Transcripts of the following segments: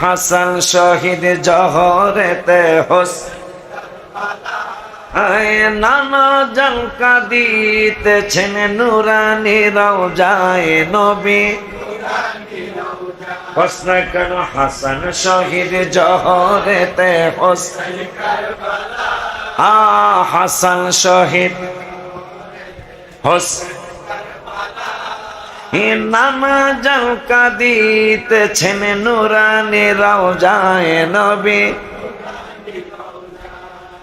হাসান শহীদ জহরেতে হোস। নানা দিতেছেন নুরানি রাও যায় নবী প্রশ্ন কেন হাসান শহীদ জহরেতে হোস। হাসান শহীদ হোস। নানা জলকা দিতেছেন নুরানি রাও যায় নবী।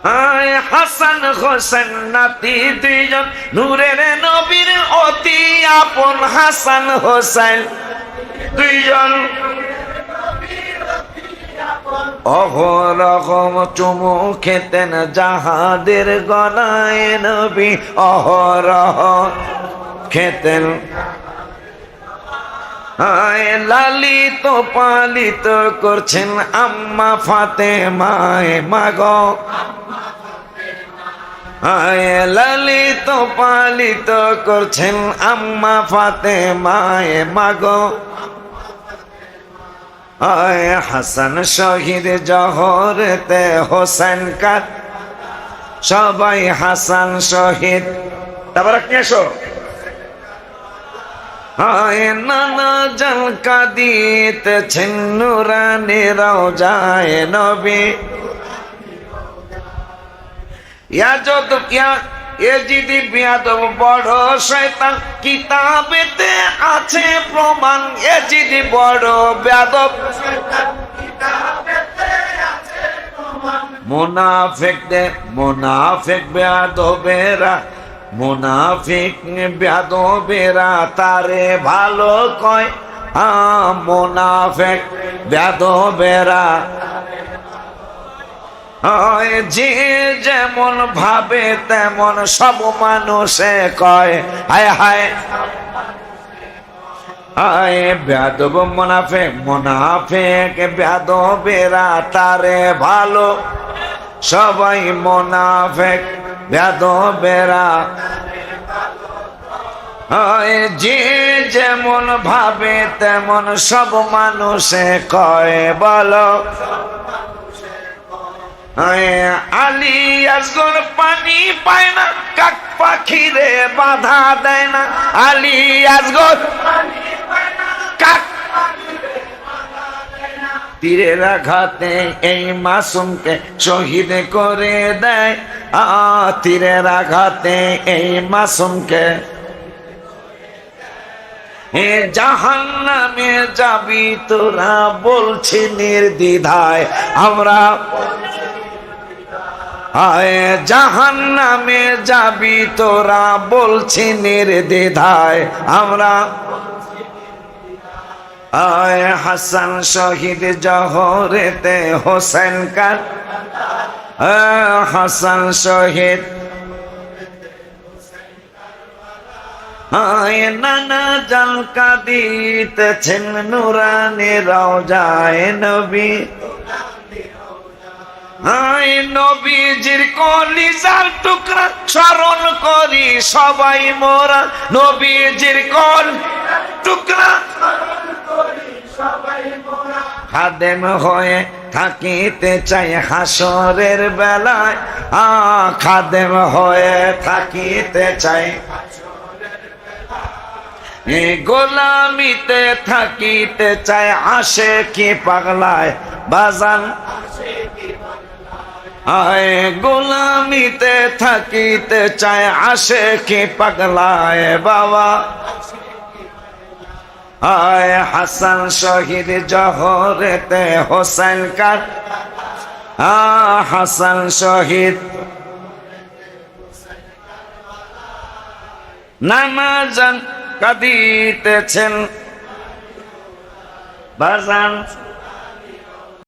আয় হাসান হোসেন নাতি দুইজন, নূরের নবীর অতি আপন হাসান হোসেন। দুইজন। অহরহম চুমু খেতেন জাহাদের গলায় নবী। অহরহ খেতেন লালিত পালিত করছেন আম্মা ফাতে মায় মাগ। লালিত পালিত করছেন আম্মা ফাতে মায় মাগ। হাসান শহীদ জহরতে হোসেন কার? সবাই হাসান শহীদ। তারপর এসো। হায় নানা জলকা দিতেছেন নুরানি রাও যায় নবী। ইয়া যত ইয়া, এ যদি বিয়াদব বড় শয়তান, কিতাবেতে আছে প্রমাণ, এ যদি বড় বেয়াদব। মুনাফিকদের, মুনাফিক বেয়াদবেরা মুনাফিক বেয়াদবেরা তারে ভালো কয়। আ মুনাফিক বেয়াদবেরা হয় যে যেমন ভাবে তেমন সব মানুষে কয়। হায় হায়। আয় বেদব মোনাফেক মোনাফেক বেদবেরা তারে ভালো। সবাই মোনাফেক। হয় যে যেমন ভাবে, তেমন সব মানুষে কয়, বলো। আলী আসগর পানি পায় না, কাক পাখিরে বাধা দেয় না। আলী আসগর কাক তীরের আঘাতে এই মাসুমকে শহীদ করে দেয়। তীরের আঘাতে এই মাসুমকে। এ জাহান নামে যাবি তোরা বলছি নির্দ্বিধায়, আমরা আয় জাহান নামে যাবি তোরা বলছি নির্দ্বিধায়, আমরা হাসান শহীদ জহরেতে হোসেন কার হাসান শহীদ। আয় নানা জলকা দিতেছেন নুরানি রাও যায় নবী। আই নবীজির কলিজার টুকরা স্মরণ করি সবাই মোরা। নবীজির কল টুকরা খাদেম হয়ে থাকিতে চাই হাসরের বেলায়। আ, খাদেম হয়ে থাকিতে চাই গোলামিতে থাকিতে চাই আসে কি পাগলায়? বাজান। আয় গোলামিতে থাকিতে চায় আসে কি পাগলায়? বাবা। আয় হাসান শহীদ জহরেতে হোসেন কার? হাসান শহীদ। নামাজান কাঁদিতেছেন। বাজান।